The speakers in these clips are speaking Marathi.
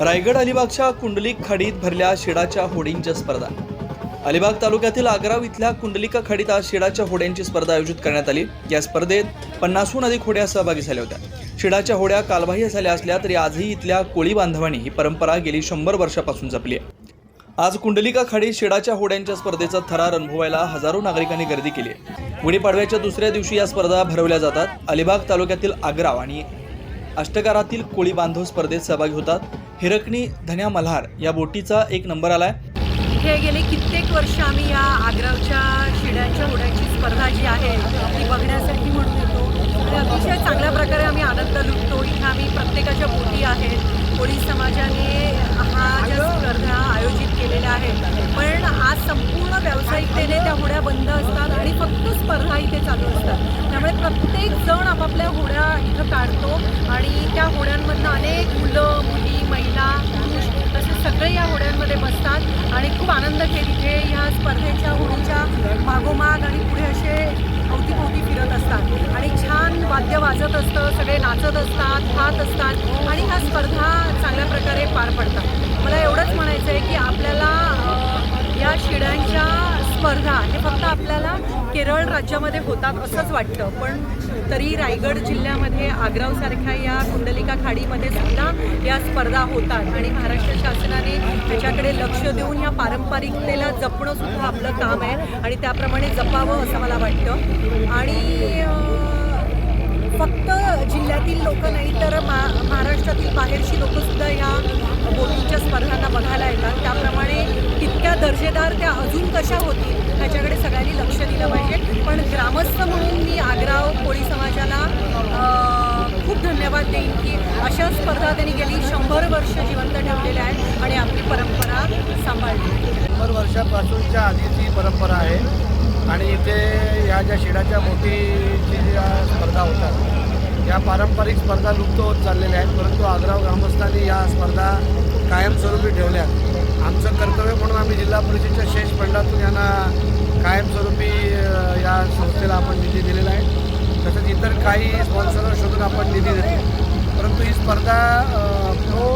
रायगड अलिबागच्या कुंडलिक खाडीत भरल्या शिडाच्या होडींच्या स्पर्धा. अलिबाग तालुक्यातील आग्राव इथल्या कुंडलिका खाडीत आज शिडाच्या होड्यांची स्पर्धा आयोजित करण्यात आली. या स्पर्धेत पन्नासहून अधिक होड्या सहभागी झाल्या होत्या. शिडाच्या होड्या कालबाह्य झाल्या असल्या तरी आजही इथल्या कोळी बांधवांनी ही परंपरा गेली शंभर वर्षापासून जपली आहे. आज कुंडलिका खाडी शिडाच्या होड्यांच्या स्पर्धेचा थरार अनुभवायला हजारो नागरिकांनी गर्दी केली आहे. गुढीपाडव्याच्या दुसऱ्या दिवशी या स्पर्धा भरवल्या जातात. अलिबाग तालुक्यातील आग्राव आणि अष्टकारातील कोळी बांधव स्पर्धेत सहभागी होतात. हिरकणी धन्या मल्हार या बोटीचा एक नंबर आलाय. इथे गेले कित्येक वर्ष आम्ही या आग्रावच्या शिड्यांच्या होड्यांची स्पर्धा जी आहे ती बघण्यासाठी म्हणून येतो. आणि अतिशय चांगल्या प्रकारे आम्ही आनंद लुटतो. इथे आम्ही प्रत्येकाच्या बोटी आहेत. कोळी समाजाने हा ज्या स्पर्धा आयोजित केलेल्या आहेत. पण आज संपूर्ण व्यावसायिकतेने त्या होड्या बंद असतात आणि फक्त स्पर्धा इथे चालू असतात. त्यामुळे प्रत्येक जण आपापल्या होड्या इथं काढतो आणि त्या होड्यांमधनं अनेक मुलं मुली महिला पुरुष तसे सगळे या होड्यांमध्ये बसतात आणि खूप आनंद घेत इथे ह्या स्पर्धेच्या होडीच्या मागोमाग आणि पुढे असे अवतीभोवती फिरत असतात. आणि छान वाद्य वाजत असतं सगळे नाचत असतात खात असतात आणि ह्या स्पर्धा चांगल्या प्रकारे पार पडतात. मला एवढंच म्हणायचं आहे की आपल्याला या शिड्यांच्या स्पर्धा हे फक्त आपल्याला केरळ राज्यामध्ये होतात असंच वाटतं. पण तरी रायगड जिल्ह्यामध्ये आग्रावसारख्या या कुंडलिका खाडीमध्ये सुद्धा या स्पर्धा होतात. आणि महाराष्ट्र शासनाने त्याच्याकडे लक्ष देऊन या पारंपरिकतेला जपणं सुद्धा आपलं काम आहे. आणि त्याप्रमाणे जपावं असं मला वाटतं. आणि फक्त जिल्ह्यातील लोक नाही तर मा महाराष्ट्रातील बाहेरची लोकंसुद्धा ह्या बोटींच्या स्पर्धांना बघायला येतात त्याप्रमाणे तितक्या दर्जेदार त्या अजून कशा होतील ह्याच्याकडे सगळ्यांनी लक्ष दिलं पाहिजे. पण ग्रामस्थ म्हणून मी आग्राव कोळी समाजाला खूप धन्यवाद देईन की अशा स्पर्धा त्यांनी गेली. शंभर वर्ष जिवंत ठेवलेल्या आहेत आणि आपली परंपरा सांभाळली. शंभर वर्षापासूनच्या आधीची परंपरा आहे. आणि इथे ह्या ज्या शिडाच्या मोठीची ज्या स्पर्धा होतात या पारंपरिक स्पर्धा लुप्त होत चाललेल्या आहेत. परंतु आग्राव ग्रामस्थांनी या स्पर्धा कायमस्वरूपी ठेवल्या आमचं कर्तव्य म्हणून आम्ही जिल्हा परिषदेच्या शेष फंडातून यांना कायमस्वरूपी या संस्थेला आपण निधी दिलेला आहे. तसंच इतर काही स्पॉन्सर शोधून आपण निधी देतो. परंतु ही स्पर्धा अ, प्रो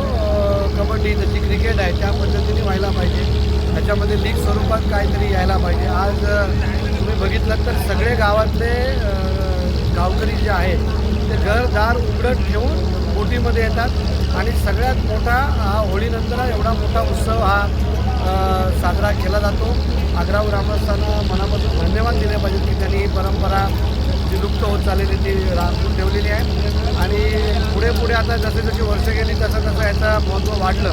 कबड्डी जशी क्रिकेट आहे त्या पद्धतीने व्हायला पाहिजे. त्याच्यामध्ये लीग स्वरूपात काहीतरी यायला पाहिजे. आज तुम्ही बघितलं तर सगळे गावातले गावकरी जे आहेत ते घरदार उघडत ठेवून बोटीमध्ये येतात. आणि सगळ्यात मोठा हा होळीनंतर एवढा मोठा उत्सव हा साजरा केला जातो. आग्राव ग्रामस्थांना मनापासून धन्यवाद दिले पाहिजेत की त्यांनी ही परंपरा जी लुप्त होत चाललेली ती राखून ठेवलेली आहे. आणि पुढे पुढे आता जसे जशी वर्ष गेली तसं तसं याचं महत्त्व वाढलं.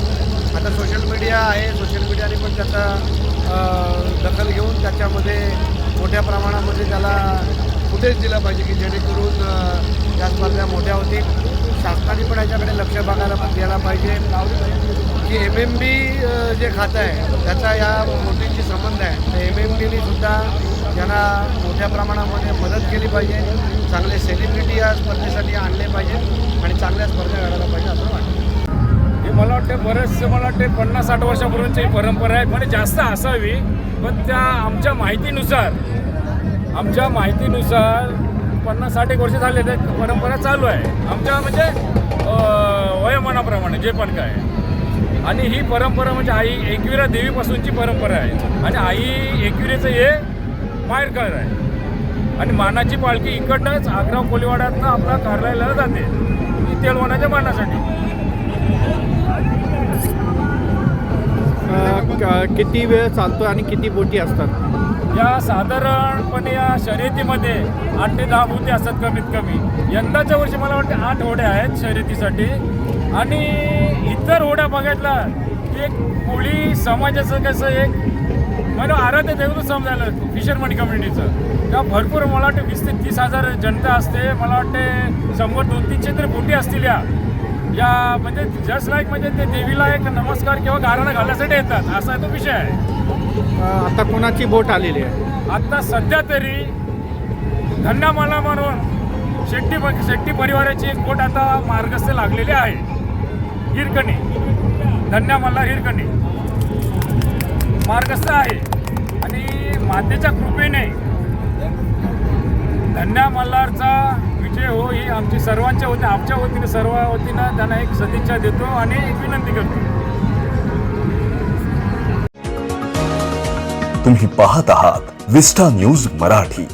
आता सोशल मीडिया आहे. सोशल मीडियाने पण त्याचा दखल घेऊन त्याच्यामध्ये मोठ्या प्रमाणामध्ये त्याला फुटेज दिलं पाहिजे की जेणेकरून या स्पर्धा मोठ्या होतील. शासनाने पण याच्याकडे लक्ष बघायला द्यायला पाहिजे. की एम एम बी जे खातं आहे त्याचा या मोठीशी संबंध आहे. तर एम एम बीने सुद्धा यांना मोठ्या प्रमाणामध्ये मदत केली पाहिजे चांगले सेलिब्रिटी या स्पर्धेसाठी आणले पाहिजे आणि चांगल्या स्पर्धा घडायला पाहिजे असं वाटतं. हे मला वाटते बरेचसे मला वाटते पन्नास साठ वर्षापूर्वीची परंपरा आहे. म्हणजे जास्त असावी. पण त्या आमच्या माहितीनुसार आमच्या माहितीनुसार पन्नास साठ एक वर्ष झाले तर परंपरा चालू आहे. आमच्या म्हणजे अं, वयोमानाप्रमाणे जे पण काय. आणि ही परंपरा म्हणजे आई एकविरा देवीपासूनची परंपरा आहे. आणि आई एकविरेचं हे माहेरकर आहे. आणि मानाची पालखी इकडनंच आग्रा कोलीवाड्यातनं आपल्या कार्यालयाला जाते. ही तेलवणाच्या मानासाठी. किती वेळ चालतो आणि किती बोटी असतात? या साधारणपणे या शर्यतीमध्ये आठ ते दहा बोटी असतात कमीत कमी. यंदाच्या वर्षी मला वाटते आठ होड्या आहेत शर्यतीसाठी. आणि इतर होड्या बघायला की एक कोळी समाजाचं कसं एक मला आराध्य देवच समजायला फिशरमन कम्युनिटीचं त्या भरपूर मला वाटतं वीस ते तीस हजार जनता असते. मला वाटते शंभर दोन तीनशे तरी बोटी असतील या. या म्हणजे जस्ट लाईक म्हणजे ते देवीला एक नमस्कार किंवा गाराणा घालण्यासाठी येतात असा तो विषय आहे. आता कोणाची बोट आलेली आहे? आता सध्या तरी धन्यामाला म्हणून शेट्टी शेट्टी परिवाराची एक बोट आता मार्गस्थ लागलेली आहे. हिरकणी. धन्यामाला हिरकणी. मार्गस्थ आहे. आणि मातेच्या कृपेने धन्या मल्हारचा विजय हो ही आमची सर्वांच्या वतीने आमच्या वतीने सर्व वतीनं त्यांना एक सदिच्छा देतो आणि एक विनंती करतो. तुम्ही पाहत आहात विस्टा न्यूज मराठी.